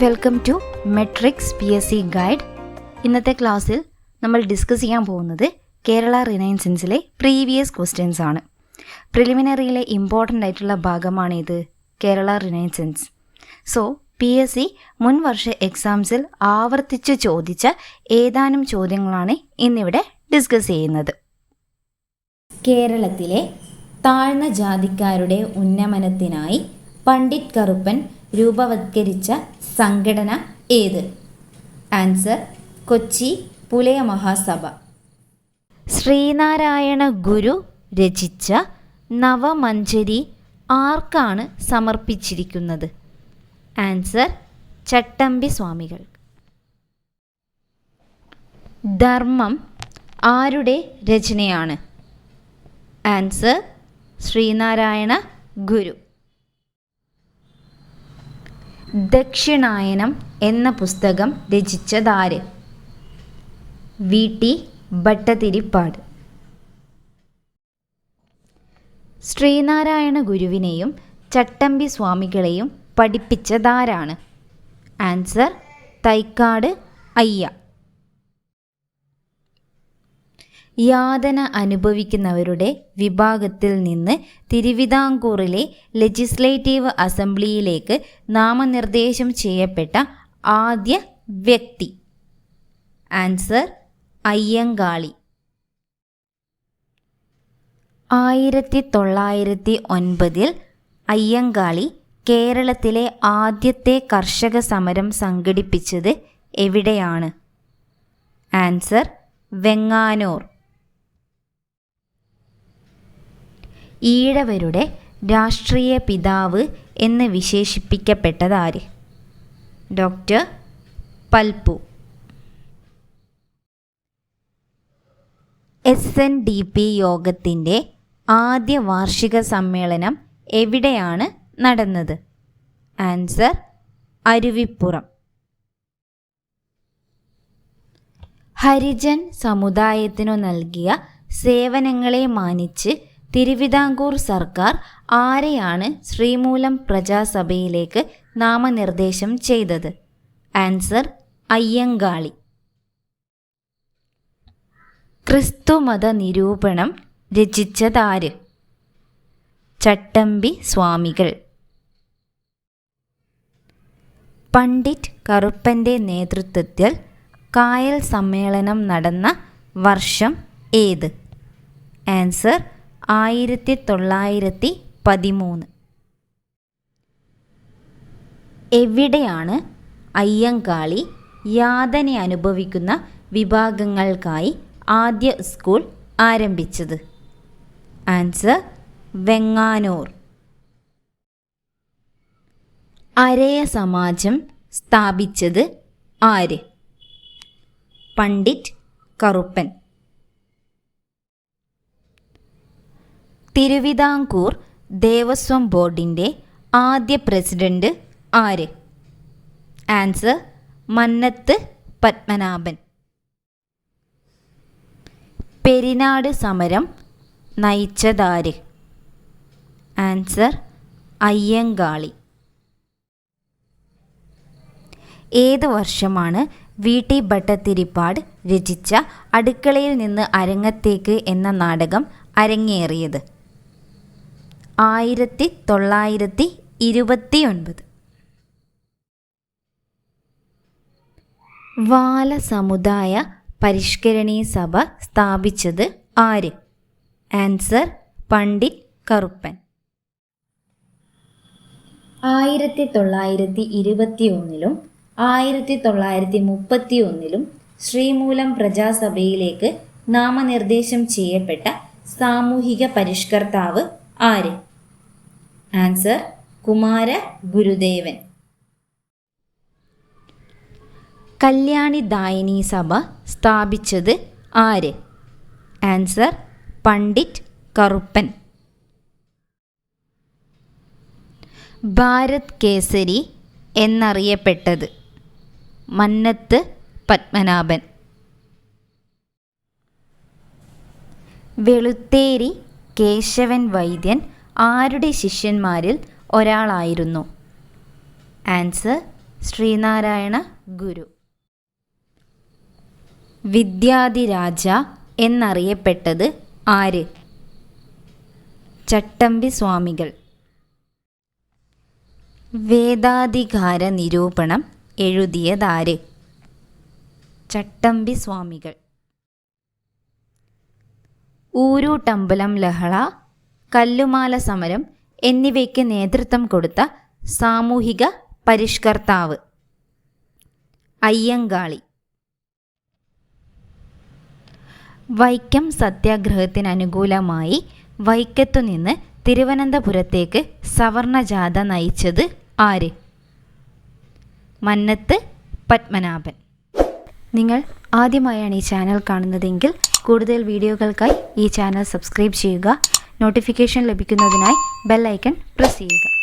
Welcome to metrics P S C guide ഇന്നത്തെ ക്ലാസ്സിൽ നമ്മൾ ഡിസ്കസ് ചെയ്യാൻ പോകുന്നത് കേരള റിനൈൻസൻസിലെ പ്രീവിയസ് ക്വസ്റ്റ്യൻസ് ആണ്. പ്രിലിമിനറിയിലെ ഇമ്പോർട്ടന്റ് ആയിട്ടുള്ള ഭാഗമാണ് ഇത് Kerala renaissance so P S C മുൻ വർഷ എക്സാംസിൽ ആവർത്തിച്ച് ചോദിച്ച ഏതാനും ചോദ്യങ്ങളാണ് ഇന്നിവിടെ ഡിസ്കസ് ചെയ്യുന്നത്. കേരളത്തിലെ താഴ്ന്ന ജാതിക്കാരുടെ ഉന്നമനത്തിനായി പണ്ഡിറ്റ് കറുപ്പൻ രൂപവത്കരിച്ച സംഘടന ഏത്? ആൻസർ കൊച്ചി പുലയ മഹാസഭ. ശ്രീനാരായണ ഗുരു രചിച്ച നവമഞ്ചരി ആർക്കാണ് സമർപ്പിച്ചിരിക്കുന്നത്? ആൻസർ ചട്ടമ്പി സ്വാമികൾ. ധർമ്മം ആരുടെ രചനയാണ്? ആൻസർ ശ്രീനാരായണ ഗുരു. ദക്ഷിണായനം എന്ന പുസ്തകം രചിച്ചതാര്? വി. ടി. ഭട്ടതിരിപ്പാട്. ശ്രീനാരായണ ഗുരുവിനെയും ചട്ടമ്പി സ്വാമികളെയും പഠിപ്പിച്ചതാരാണ്? ആൻസർ തൈക്കാട് അയ്യ. യാതന അനുഭവിക്കുന്നവരുടെ വിഭാഗത്തിൽ നിന്ന് തിരുവിതാംകൂറിലെ ലെജിസ്ലേറ്റീവ് അസംബ്ലിയിലേക്ക് നാമനിർദ്ദേശം ചെയ്യപ്പെട്ട ആദ്യ വ്യക്തി. ആൻസർ അയ്യങ്കാളി. ആയിരത്തി തൊള്ളായിരത്തി ഒൻപതിൽ അയ്യങ്കാളി കേരളത്തിലെ ആദ്യത്തെ കർഷക സമരം സംഘടിപ്പിച്ചത് എവിടെയാണ്? ആൻസർ വെങ്ങാനൂർ. ഈഴവരുടെ രാഷ്ട്രീയ പിതാവ് എന്ന് വിശേഷിപ്പിക്കപ്പെട്ടതാര്? Doctor Palpu. S N D P യോഗത്തിന്റെ ആദ്യ വാർഷിക സമ്മേളനം എവിടെയാണ് നടന്നത്? ആൻസർ അരുവിപ്പുറം. ഹരിജൻ സമുദായത്തിനു നൽകിയ സേവനങ്ങളെ മാനിച്ച് തിരുവിതാംകൂർ സർക്കാർ ആരെയാണ് ശ്രീമൂലം പ്രജാസഭയിലേക്ക് നാമനിർദ്ദേശം ചെയ്തത്? ആൻസർ അയ്യങ്കാളി. ക്രിസ്തുമത നിരൂപണം രചിച്ചതാര്? ചട്ടമ്പി സ്വാമികൾ. പണ്ഡിറ്റ് കറുപ്പന്റെ നേതൃത്വത്തിൽ കായൽ സമ്മേളനം നടന്ന വർഷം ഏത്? ആൻസർ ആയിരത്തി തൊള്ളായിരത്തി പതിമൂന്ന് എവിടെയാണ് അയ്യങ്കാളി യാതന അനുഭവിക്കുന്ന വിഭാഗങ്ങൾക്കായി ആദ്യ സ്കൂൾ ആരംഭിച്ചത്? ആൻസർ വെങ്ങാനൂർ. അരയ സമാജം സ്ഥാപിച്ചത് ആര്? പണ്ഡിറ്റ് കറുപ്പൻ. തിരുവിതാംകൂർ ദേവസ്വം ബോർഡിന്റെ ആദ്യ പ്രസിഡന്റ് ആര്? ആൻസർ മന്നത്ത് പത്മനാഭൻ. പെരിനാട് സമരം നയിച്ചതാര്? ആൻസർ അയ്യങ്കാളി. ഏത് വർഷമാണ് വി. ടി. ഭട്ടത്തിരിപ്പാട് രചിച്ച അടുക്കളയിൽ നിന്ന് അരങ്ങത്തേക്ക് എന്ന നാടകം അരങ്ങേറിയത്? ആയിരത്തി തൊള്ളായിരത്തി ഇരുപത്തി ഒൻപത് വാല സമുദായ പരിഷ്കരണീ സഭ സ്ഥാപിച്ചത് ആര്? ആൻസർ പണ്ഡിറ്റ് കറുപ്പൻ. ആയിരത്തി തൊള്ളായിരത്തി ഇരുപത്തി ഒന്നിലും ആയിരത്തി തൊള്ളായിരത്തി മുപ്പത്തി ഒന്നിലും ശ്രീമൂലം പ്രജാസഭയിലേക്ക് നാമനിർദ്ദേശം ചെയ്യപ്പെട്ട സാമൂഹിക പരിഷ്കർത്താവ് ആര്? ആൻസർ കുമാര ഗുരുദേവൻ കല്യാണി ദായിനി സഭ സ്ഥാപിച്ചത് ആര് ആൻസർ പണ്ഡിറ്റ് കറുപ്പൻ ഭാരത് കേസരി എന്നറിയപ്പെട്ടത് മന്നത്ത് പത്മനാഭൻ വെളുത്തേരി കേശവൻ വൈദ്യൻ ആരുടെ ശിഷ്യന്മാരിൽ ഒരാളായിരുന്നു? ആൻസർ ശ്രീനാരായണ ഗുരു. വിദ്യാധിരാജ എന്നറിയപ്പെട്ടത് ആര്? ചട്ടമ്പി സ്വാമികൾ. വേദാധികാര നിരൂപണം എഴുതിയതാര്? ചട്ടമ്പി സ്വാമികൾ. ഊരൂട്ടമ്പലം ലഹള കല്ലുമാല സമരം എന്നിവയ്ക്ക് നേതൃത്വം കൊടുത്ത സാമൂഹിക പരിഷ്കർത്താവ്. അയ്യങ്കാളി. വൈക്കം സത്യാഗ്രഹത്തിന് അനുകൂലമായി വൈക്കത്തുനിന്ന് തിരുവനന്തപുരത്തേക്ക് സവർണജാഥ നയിച്ചത് ആര്? മന്നത്ത് പത്മനാഭൻ. നിങ്ങൾ ആദ്യമായാണ് ഈ ചാനൽ കാണുന്നതെങ്കിൽ കൂടുതൽ വീഡിയോകൾക്കായി ഈ ചാനൽ സബ്സ്ക്രൈബ് ചെയ്യുക. നോട്ടിഫിക്കേഷൻ ലഭിക്കുന്നതിനായി ബെൽ ഐക്കൺ പ്രസ് ചെയ്യുക.